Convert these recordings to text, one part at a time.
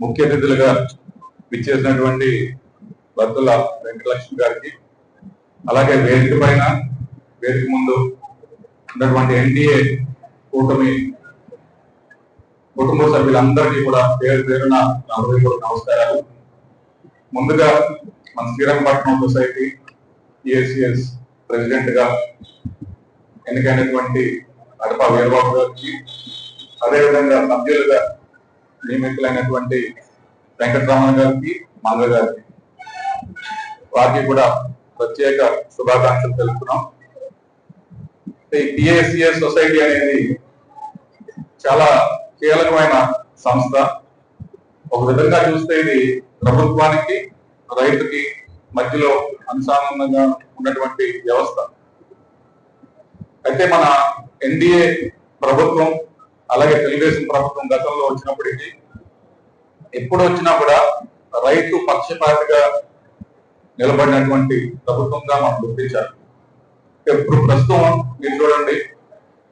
ముఖ్య అతిథులుగా విచ్చేసినటువంటి భర్తల వెంకటలక్ష్మి గారికి అలాగే వేదిక పైన వేదిక ముందు ఉన్నటువంటి ఎన్డీఏ కూటమి కుటుంబ సభ్యులందరికీ కూడా పేరు పేరున నా హృదయపూర్వక నమస్కారాలు. ముందుగా మన శ్రీరంగపట్నం సొసైటీ ఏసీఎస్ ప్రెసిడెంట్గా ఎన్నికైనటువంటి అడప వీరబాబు గారికి అదేవిధంగా సభ్యులుగా నియమితులైనటువంటి వెంకటరమణ గారికి మంగ గారికి వారికి కూడా ప్రత్యేక శుభాకాంక్షలు తెలుపుతున్నాం. ఈ పిఏసిఎస్ సొసైటీ అనేది చాలా కీలకమైన సంస్థ. ఒక విధంగా చూస్తే ఇది ప్రభుత్వానికి రైతుకి మధ్యలో అనుసంధానంగా ఉన్నటువంటి వ్యవస్థ. అయితే మన ఎన్డీఏ ప్రభుత్వం అలాగే తెలుగుదేశం ప్రభుత్వం గతంలో వచ్చినప్పటికీ ఎప్పుడు వచ్చినా కూడా రైతు పక్షపాతిగా నిలబడినటువంటి ప్రభుత్వంగా మనం గుర్తించాలి. ఇప్పుడు ప్రస్తుతం మీరు చూడండి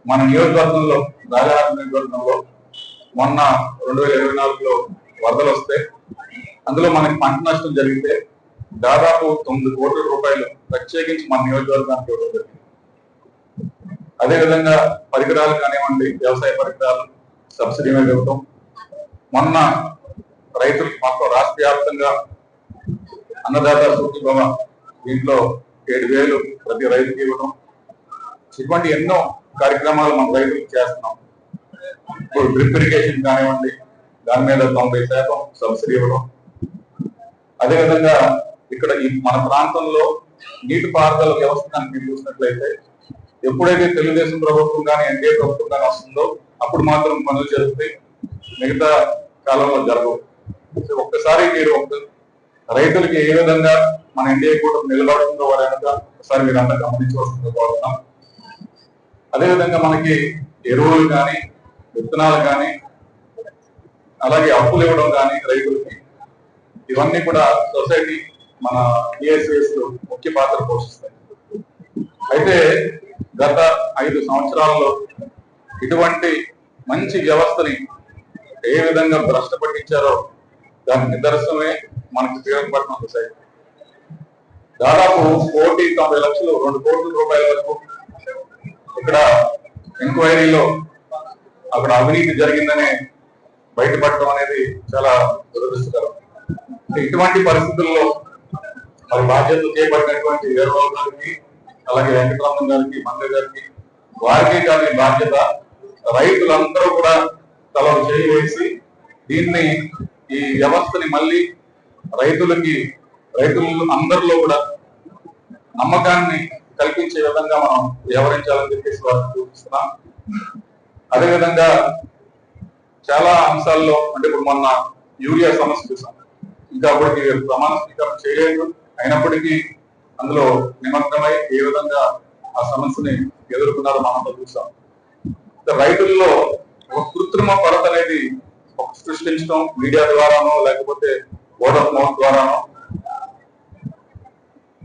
మన నియోజకవర్గంలో రాజానగరం నియోజకవర్గంలో మొన్న రెండు వేల ఇరవై నాలుగులో వరదలు వస్తే అందులో మనకి పంట నష్టం జరిగితే దాదాపు తొమ్మిది కోట్ల రూపాయలు ప్రత్యేకించి మన నియోజకవర్గానికి ఇవ్వడం జరిగింది. అదేవిధంగా పరికరాలు కానివ్వండి వ్యవసాయ పరికరాలు సబ్సిడీ మీద ఇవ్వటం. మొన్న రైతులకు మొత్తం రాష్ట్ర వ్యాప్తంగా అన్నదాత సూచిభవ దీంట్లో ఏడు వేలు ప్రతి రైతుకి ఇవ్వడం ఇటువంటి ఎన్నో కార్యక్రమాలు మన రైతులకు చేస్తున్నాం. ఇప్పుడు డ్రిప్ ఇరిగేషన్ కానివ్వండి దాని మీద తొంభై శాతం సబ్సిడీ ఇవ్వడం అదేవిధంగా ఇక్కడ మన ప్రాంతంలో నీటిపారుదల వ్యవస్థ కానీ మీరు చూసినట్లయితే ఎప్పుడైతే తెలుగుదేశం ప్రభుత్వం కానీ ఎన్డీఏ ప్రభుత్వం కానీ వస్తుందో అప్పుడు మాత్రం పనులు జరుగుతాయి. మిగతా కాలంలో జరగవు. ఒక్కసారి మీరు రైతులకి ఏ విధంగా మన ఎన్డీఏ కూటమి నిలబడుతుందో వారి ఒకసారి మీరు అంతా గమనించవలసిందో కోరుతున్నాం. అదేవిధంగా మనకి ఎరువులు కానీ విత్తనాలు కానీ అలాగే అప్పులు ఇవ్వడం కానీ రైతులకి ఇవన్నీ కూడా సొసైటీ మన ఈఎస్ఎస్ ముఖ్య పాత్ర పోషిస్తాయి. అయితే గత ఐదు సంవత్సరాల్లో ఇటువంటి మంచి వ్యవస్థని ఏ విధంగా భ్రష్ట పట్టించారో దాని నిదర్శనమే మనకు శ్రీరంగపట్నం సొసైటీ దాదాపు కోటి తొంభై లక్షలు రెండు కోట్ల రూపాయల వరకు ఇక్కడ ఎంక్వైరీలో అక్కడ అవినీతి జరిగిందనే బయటపడటం అనేది చాలా దురదృష్టకరం. ఇటువంటి పరిస్థితుల్లో మరి బాధ్యతలు చేపట్టినటువంటి వేరే గారికి అలాగే వెంకటరామన్ గారికి మంగ గారికి వారికి కానీ బాధ్యత. రైతులందరూ కూడా తల చేయి వేసి దీన్ని ఈ వ్యవస్థని మళ్ళీ రైతులకి రైతులు అందరిలో కూడా నమ్మకాన్ని కల్పించే విధంగా మనం వ్యవహరించాలని చెప్పేసి వారికి చూపిస్తున్నాం. అదేవిధంగా చాలా అంశాల్లో అంటే ఇప్పుడు మొన్న యూరియా సమస్య చూసాం. ఇంకా అప్పటికి ప్రమాణ స్వీకారం చేయలేదు. అయినప్పటికీ అందులో నిమగ్నమై ఏ విధంగా ఆ సమస్యని ఎదుర్కొన్నారో మనం చూసాం. రైతుల్లో ఒక కృత్రిమ కొరత అనేది సృష్టించడం మీడియా ద్వారానో లేకపోతే వర్డ్ ఆఫ్ మౌత్ ద్వారానో.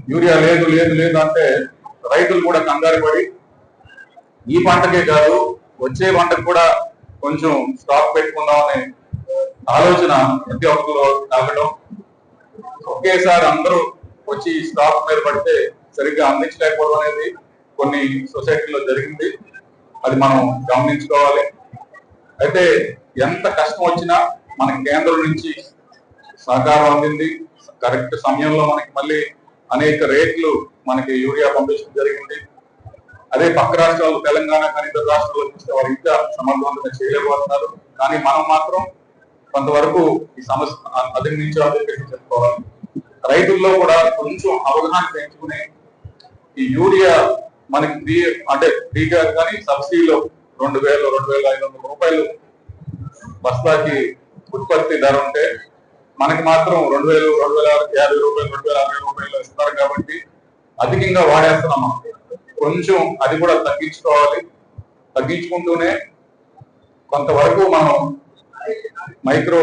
యూరియా లేదు లేదు లేదు అంటే రైతులు కూడా కంగారు పడి ఈ పంటకే కాదు వచ్చే పంటకు కూడా కొంచెం స్టాక్ పెట్టుకుందామనే ఆలోచన ప్రతి ఒక్కరు కలగడం ఒకేసారి అందరూ వచ్చి ఈ స్టాక్ మీద పడితే సరిగ్గా అందించలేకపోవడం అనేది కొన్ని సొసైటీలో జరిగింది. అది మనం గమనించుకోవాలి. అయితే ఎంత కష్టం వచ్చినా మన కేంద్రం నుంచి సహకారం అందింది. కరెక్ట్ సమయంలో మనకి మళ్ళీ అనేక రేట్లు మనకి యూరియా పంపించడం జరిగింది. అదే పక్క రాష్ట్రాలు తెలంగాణ కానీ ఇతర రాష్ట్రాల్లో చూస్తే వారు ఇంకా సమర్థవంతంగా చేయలేకపోతున్నారు. కానీ మనం మాత్రం కొంతవరకు ఈ సమస్య అధిగమించాలని చెప్పేసి చెప్పుకోవాలి. రైతుల్లో కూడా కొంచెం అవగాహన పెంచుకుని ఈ యూరియా మనకి ఫ్రీ అంటే ఫ్రీగా కానీ సబ్సిడీలో రెండు వేలు రెండు వేల ఐదు వందల రూపాయలు బస్తాకి ఉత్పత్తి ధర ఉంటే మనకి మాత్రం రెండు వేలు రెండు వేల యాభై రూపాయలు రెండు వేల అరవై రూపాయలు ఇస్తారు కాబట్టి అధికంగా వాడేస్తున్నాం మనం. కొంచెం అది కూడా తగ్గించుకోవాలి. తగ్గించుకుంటూనే కొంతవరకు మనం మైక్రో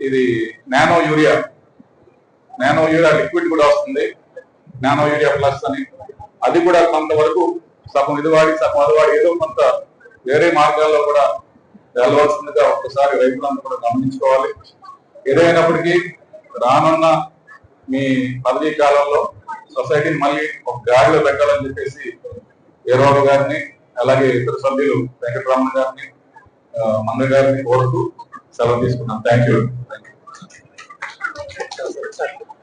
ఇది nano urea nano urea liquid కూడా వస్తుంది. నానో యూరియా ప్లస్ అని. అది కూడా కొంతవరకు సగం ఇది వాడి సగం అది వాడి. ఏదో కొంత వేరే మార్గాల్లో కూడా వెళ్ళవలసిందిగా ఒక్కసారి రైతులను కూడా గమనించుకోవాలి. ఏదైనప్పటికీ రానున్న మీ పదవీ కాలంలో సొసైటీని మళ్ళీ ఒక గాడిలో పెట్టాలని చెప్పేసి ఏరోడు గారిని అలాగే ఇతర సభ్యులు వెంకటరామన్ గారిని ఆ, గారిని కోరుతూ సెలవు తీసుకున్నాం. Thank you Thank you.